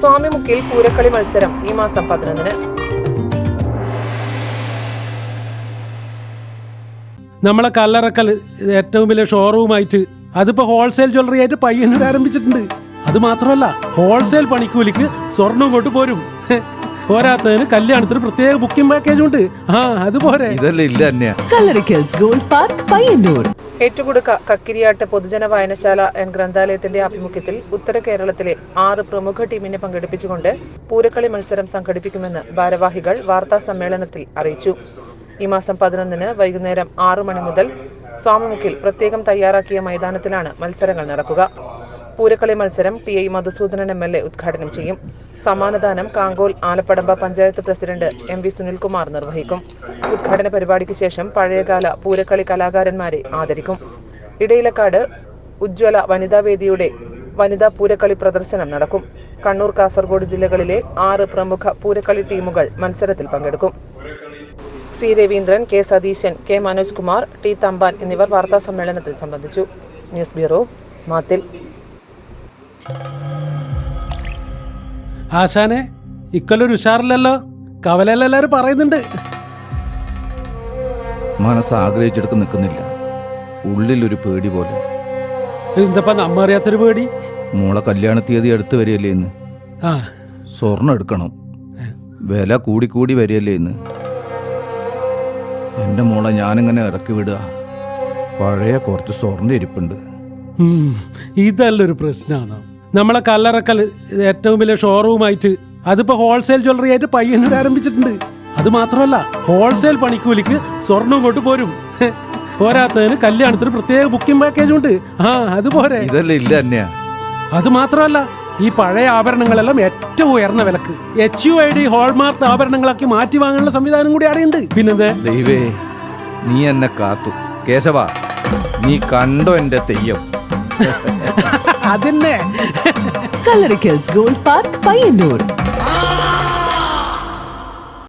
സ്വാമിമുക്കിൽ പൂരക്കളി മത്സരം ഈ മാസം പതിനൊന്നിന്. നമ്മളെ കല്ലറക്കൽ ഏറ്റവും വലിയ ഷോറൂമായിട്ട് അതിപ്പോ ഹോൾസെയിൽ ജ്വല്ലറി ആയിട്ട് പയ്യന്നൂർ ആരംഭിച്ചിട്ടുണ്ട്. അത് മാത്രമല്ല ഹോൾസെയിൽ പണിക്കൂലിക്ക് സ്വർണം കൊണ്ട് പോരും. പോരാത്തതിന് കല്യാണത്തിന് പ്രത്യേക ബുക്കിംഗ് പാക്കേജ് ഉണ്ട്. ആ അതുപോലെ ഇതല്ലേ ഇല്ല തന്നെയാ കല്ലറക്കൽസ് ഗോൾഡ് പാർക്ക് പയ്യന്നൂർ. ഏറ്റുകൊടുക്ക കക്കിരിയാട്ട് പൊതുജന വായനശാല ഗ്രന്ഥാലയത്തിന്റെ ആഭിമുഖ്യത്തിൽ ഉത്തര കേരളത്തിലെ ആറ് പ്രമുഖ ടീമിനെ പങ്കെടുപ്പിച്ചുകൊണ്ട് പൂരക്കളി മത്സരം സംഘടിപ്പിക്കുമെന്ന് ഭാരവാഹികൾ വാർത്താ സമ്മേളനത്തിൽ അറിയിച്ചു. ഈ മാസം പതിനൊന്നിന് വൈകുന്നേരം ആറു മണി മുതൽ സ്വാമിമുക്കിൽ പ്രത്യേകം തയ്യാറാക്കിയ മൈതാനത്തിലാണ് മത്സരങ്ങൾ നടക്കുക. പൂരക്കളി മത്സരം T I Madhusoodanan M L A ഉദ്ഘാടനം ചെയ്യും. സമ്മാനദാനം Kankol Alappadamba panchayat president M V Sunilkumar നിർവഹിക്കും. ഉദ്ഘാടന പരിപാടിക്ക് ശേഷം പഴയകാല പൂരക്കളി കലാകാരന്മാരെ ആദരിക്കും. ഇടയിലക്കാട് ഉജ്ജ്വല വനിതാവേദിയുടെ വനിതാ പൂരക്കളി പ്രദർശനം നടക്കും. കണ്ണൂർ കാസർഗോഡ് ജില്ലകളിലെ ആറ് പ്രമുഖ പൂരക്കളി ടീമുകൾ മത്സരത്തിൽ പങ്കെടുക്കും. C Raveendran K Satheesan K Manoj Kumar T Thampan എന്നിവർ വാർത്താ സമ്മേളനത്തിൽ സംബന്ധിച്ചു. News bureau Mathil. ആശാനെ ഇക്കൊല്ലൊരു ഉഷാറില്ലല്ലോ. കവലല്ലെല്ലാരും പറയുന്നുണ്ട്. മനസ്സ് ആഗ്രഹിച്ചെടുക്ക് നിൽക്കുന്നില്ല. ഉള്ളിലൊരു പേടി പോലെ. എന്തപ്പാ നമ്മ അറിയാത്തൊരു പേടി? മോളെ കല്യാണ തീയതി അടുത്ത് വരികയല്ലേ ഇന്ന്? ആ. സ്വർണം എടുക്കണം. വില കൂടിക്കൂടി വരികയല്ലേ ഇന്ന്? എന്റെ മോളെ ഞാനിങ്ങനെ ഇറക്കി വിടുക. പഴയ കുറച്ച് സ്വർണ ഇരിപ്പുണ്ട് ഇതല്ലൊരു പ്രശ്നമാണ് നമ്മളെ കല്ലറക്കൽ ഏറ്റവും വലിയ ഷോറൂമായിട്ട് അതിപ്പോ ഹോൾസെയിൽ ജ്വല്ലറി ആയിട്ട് പയ്യന്നൂർ ആരംഭിച്ചിട്ടുണ്ട്. അത് മാത്രമല്ല ഹോൾസെയിൽ പണിക്കൂലിക്ക് സ്വർണം കൊണ്ട് പോരും. പോരാത്തതിന് കല്യാണത്തിന് പ്രത്യേക ബുക്കിംഗ് പാക്കേജ് ഉണ്ട്. ആ അത് പോരെ. അത് മാത്രമല്ല ഈ പഴയ ആഭരണങ്ങളെല്ലാം ഏറ്റവും ഉയർന്ന വിലക്ക്. H U I D hallmark ആഭരണങ്ങളാക്കി മാറ്റി വാങ്ങാനുള്ള സംവിധാനം കൂടി അവിടെയുണ്ട് പിന്നെന്ത്? ദൈവേ നീ എന്നെ കാത്തു. കേശവ നീ കണ്ടോ എന്റെ Theyyam? അതിന്നെ. Kallarakkals gold park Payyanur.